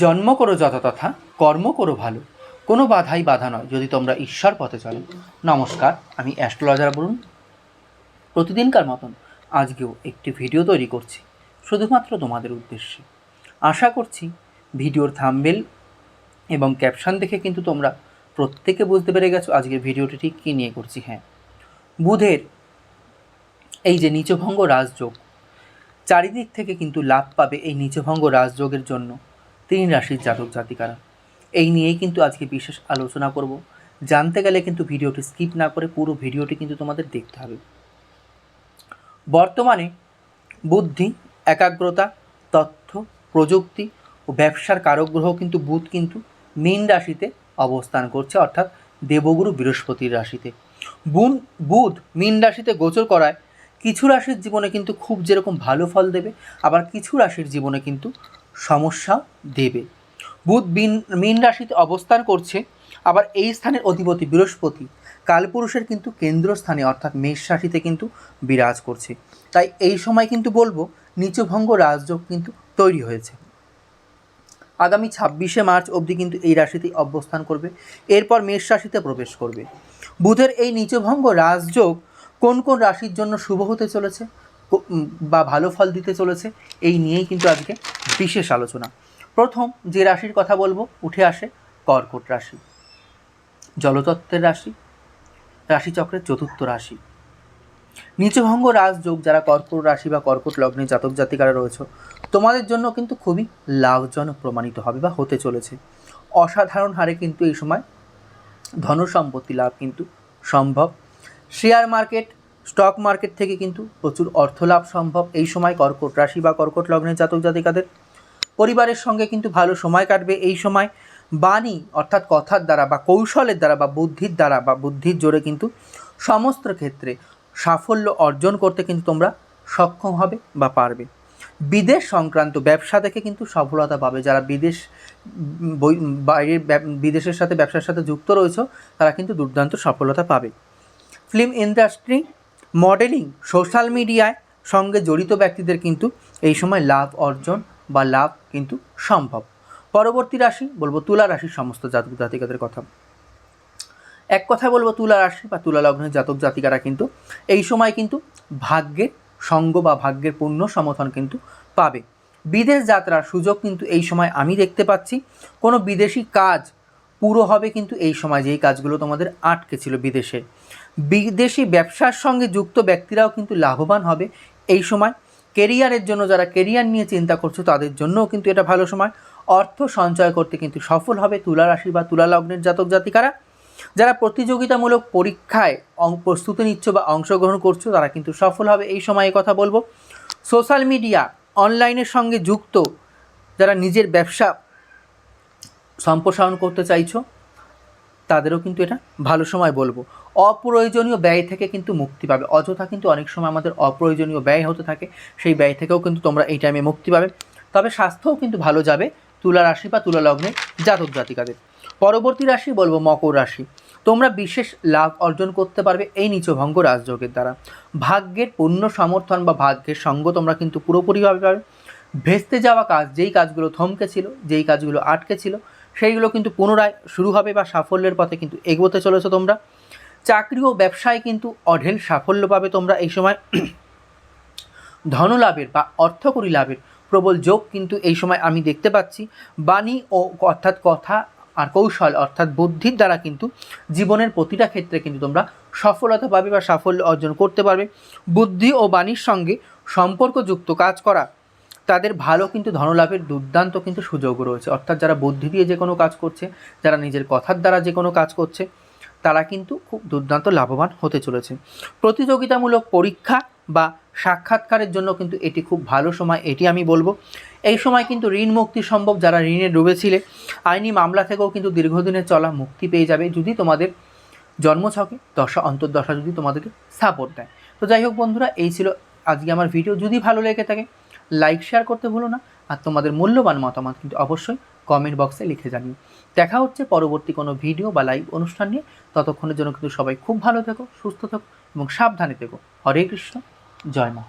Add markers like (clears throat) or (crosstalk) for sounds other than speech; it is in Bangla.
জন্ম করো যথাতথা, কর্ম করো ভালো। কোনো বাধাই বাধা নয়, যদি তোমরা ঈশ্বর পথে চলো। নমস্কার, আমি অ্যাস্ট্রোলজার বলুন প্রতিদিনকার মতন আজকেও একটি ভিডিও তৈরি করছি, শুধুমাত্র তোমাদের উদ্দেশ্যে। আশা করছি ভিডিওর থাম্বেল এবং ক্যাপশন দেখে কিন্তু তোমরা প্রত্যেকে বুঝতে পেরে গেছো আজকের ভিডিওটি ঠিক কী নিয়ে করছি। হ্যাঁ বুধের এই যে নিচভঙ্গ রাজযোগ, চারিদিক থেকে কিন্তু লাভ পাবে এই নিচভঙ্গ রাজযোগের জন্য। তিন রাশির জাতক জাতিকারা। এই নিয়েই কিন্তু আজকে বিশেষ আলোচনা করব। জানতে গেলে কিন্তু ভিডিওটি স্কিপ না করে পুরো ভিডিওটি কিন্তু তোমাদের দেখতে হবে। বর্তমানে বুদ্ধি, একাগ্রতা, তথ্য, প্রযুক্তি ও ব্যবসার কারকগ্রহ কিন্তু বুধ কিন্তু মীন রাশিতে অবস্থান করছে, অর্থাৎ দেবগুরু বৃহস্পতির রাশিতে। বুন, বুধ মীন রাশিতে গোচর করায় কিছু রাশির জীবনে কিন্তু খুব যেরকম ভালো ফল দেবে, আবার কিছু রাশির জীবনে কিন্তু সমস্যা দেবে। বুধ বিন, মীন রাশিতে অবস্থান করছে, আবার এই স্থানের অধিপতি বৃহস্পতি। কালপুরুষের কিন্তু কেন্দ্রস্থানে, অর্থাৎ মেষ রাশিতে কিন্তু বিরাজ করছে। তাই এই সময় কিন্তু বলব, নিচভঙ্গ রাজযোগ কিন্তু তৈরি হয়েছে। আগামী ছাব্বিশে মার্চ অবধি কিন্তু এই রাশিতেই অবস্থান করবে, এরপর মেষ রাশিতে প্রবেশ করবে। বুধের এই নিচভঙ্গ রাজযোগ কোন কোন রাশির জন্য শুভ হতে চলেছে? বা ভালো ফল দিতে চলেছে, এই নিয়েই কিন্তু আজকে বিশেষ আলোচনা। প্রথম যে রাশির কথা বলব, উঠে আসে কর্কট রাশি। জলতত্ত্বের রাশি, রাশিচক্রের চতুর্থ রাশি। নিচভঙ্গ রাজযোগ যারা কর্কট রাশি বা কর্কট লগ্নে জাতক জাতিকারা রয়েছে, তোমাদের জন্য কিন্তু খুবই লাভজনক প্রমাণিত হবে বা হতে চলেছে। অসাধারণ হারে কিন্তু এই সময় ধন সম্পত্তি লাভ কিন্তু সম্ভব। শেয়ার মার্কেট স্টক মার্কেট থেকে কিন্তু প্রচুর অর্থ লাভ সম্ভব। এই সময় কর্কট রাশি বা কর্কট লগ্নের জাতক জাতিকাদের পরিবারের সঙ্গে কিন্তু ভালো সময় কাটবে। এই সময় বাণী অর্থাৎ কথার দ্বারা বা কৌশলের দ্বারা বা বুদ্ধির দ্বারা বা বুদ্ধির জোরে কিন্তু সমস্ত ক্ষেত্রে সাফল্য অর্জন করতে কিন্তু তোমরা সক্ষম হবে বা পারবে। বিদেশ সংক্রান্ত ব্যবসা থেকে কিন্তু সফলতা পাবে। যারা বিদেশ বই, বাইরের বিদেশের সাথে ব্যবসার সাথে যুক্ত রয়েছে, তারা কিন্তু দুর্দান্ত সফলতা পাবে। ফিল্ম ইন্ডাস্ট্রি মডেলিং, সোশ্যাল মিডিয়ায় সঙ্গে জড়িত ব্যক্তিদের কিন্তু এই সময় লাভ অর্জন বা লাভ কিন্তু সম্ভব। পরবর্তী রাশি, বলব তুলা রাশির সমস্ত জাতক জাতিকাদের কথা। এক কথা বলব তুলা রাশি বা তুলা লগ্নের জাতক জাতিকারা কিন্তু এই সময় কিন্তু ভাগ্যের সঙ্গ বা ভাগ্যের পূর্ণ সমর্থন কিন্তু পাবে। বিদেশ যাত্রার সুযোগ কিন্তু এই সময় আমি দেখতে পাচ্ছি। কোনো বিদেশি কাজ পুরো হবে কিন্তু এই সময় যেই কাজগুলো তোমাদের আটকে ছিল বিদেশে। বিদেশি ব্যবসার সঙ্গে যুক্ত ব্যক্তিরাও কিন্তু লাভবান হবে। এই সময় কেরিয়ারের জন্য যারা কেরিয়ার নিয়ে চিন্তা করছ, তাদের জন্যও কিন্তু এটা ভালো সময়। অর্থ সঞ্চয় করতে কিন্তু সফল হবে তুলা রাশি বা তুলা লগ্নের জাতক জাতিকারা। যারা প্রতিযোগিতামূলক পরীক্ষায় অং- প্রস্তুতি নিচ্ছ বা অংশগ্রহণ করছ, তারা কিন্তু সফল হবে। এই সময়ে কথা বলব। সোশ্যাল মিডিয়া, অনলাইনের সঙ্গে যুক্ত যারা নিজের ব্যবসা সম্প্রসারণ করতে চাইছো তাদেরও কিন্তু এটা ভালো সময় বলব। অপ্রয়োজনীয় ব্যয় থেকে কিন্তু মুক্তি পাবে। অযথা কিন্তু অনেক সময় আমাদের অপ্রয়োজনীয় ব্যয় হতে থাকে, সেই ব্যয় থেকেও কিন্তু তোমরা এই টাইমে মুক্তি পাবে। তবে স্বাস্থ্যও কিন্তু ভালো যাবে, তুলা রাশি বা তুলা লগ্নের জাতক জাতিকাদের। পরবর্তী রাশি বলব মকর রাশি। তোমরা বিশেষ লাভ অর্জন করতে পারবে এই নিচভঙ্গ রাজযোগের দ্বারা। ভাগ্যের পূর্ণ সমর্থন বা ভাগ্যের সঙ্গ তোমরা কিন্তু পুরোপুরিভাবে পাবে। ভেস্তে যাওয়া কাজ, যেই কাজগুলো থমকে ছিল, যেই কাজগুলো আটকে ছিল সেইগুলো কিন্তু পুনরায় শুরু হবে বা সাফল্যের পথে কিন্তু এগোতে চলেছো তোমরা। চাকরি ও ব্যবসায় কিন্তু অঢেল সাফল্য পাবে তোমরা। এই সময় (clears throat) ধনলাভের বা অর্থকরী লাভের প্রবল যোগ কিন্তু এই সময় আমি দেখতে পাচ্ছি। বাণী ও অর্থাৎ কথা আর কৌশল অর্থাৎ বুদ্ধির দ্বারা কিন্তু জীবনের প্রতিটা ক্ষেত্রে কিন্তু তোমরা সফলতা পাবে বা সাফল্য অর্জন করতে পারবে। বুদ্ধি ও বাণীর সঙ্গে সম্পর্কযুক্ত কাজ করা তাদের ভালো কিন্তু ধনলাভের দুর্দান্ত কিন্তু সুযোগ রয়েছে। অর্থাৎ যারা বুদ্ধি দিয়ে যে কোনো কাজ করছে, যারা নিজের কথার দ্বারা যে কোনো কাজ করছে, তারা কিন্তু খুব দুর্দান্ত লাভবান হতে চলেছে। প্রতিযোগিতামূলক পরীক্ষা বা সাক্ষাৎকারের জন্য কিন্তু এটি খুব ভালো সময়, এটি আমি বলব। এই সময় কিন্তু ঋণ মুক্তি সম্ভব যারা ঋণে ডুবেছিলে। আইনি মামলা থেকেও কিন্তু দীর্ঘদিনের চলা মুক্তি পেয়ে যাবে যদি তোমাদের জন্মছকে দশা, অন্তর্দশা যদি তোমাদেরকে সাপোর্ট দেয়। তো যাই হোক বন্ধুরা, এই ছিল আজকে আমার ভিডিও যদি ভালো লেগে থাকে লাইক শেয়ার করতে ভুলো না। আর তোমাদের মূল্যবান মতামত কিন্তু অবশ্যই কমেন্ট বক্সে লিখে জানিও। দেখা হচ্ছে পরবর্তী কোনো ভিডিও বা লাইভ অনুষ্ঠান নিয়ে। ততক্ষণের জন্য কিন্তু সবাই খুব ভালো থেকো, সুস্থ থেকো এবং সাবধানে থেকো। হরে কৃষ্ণ, জয় মা।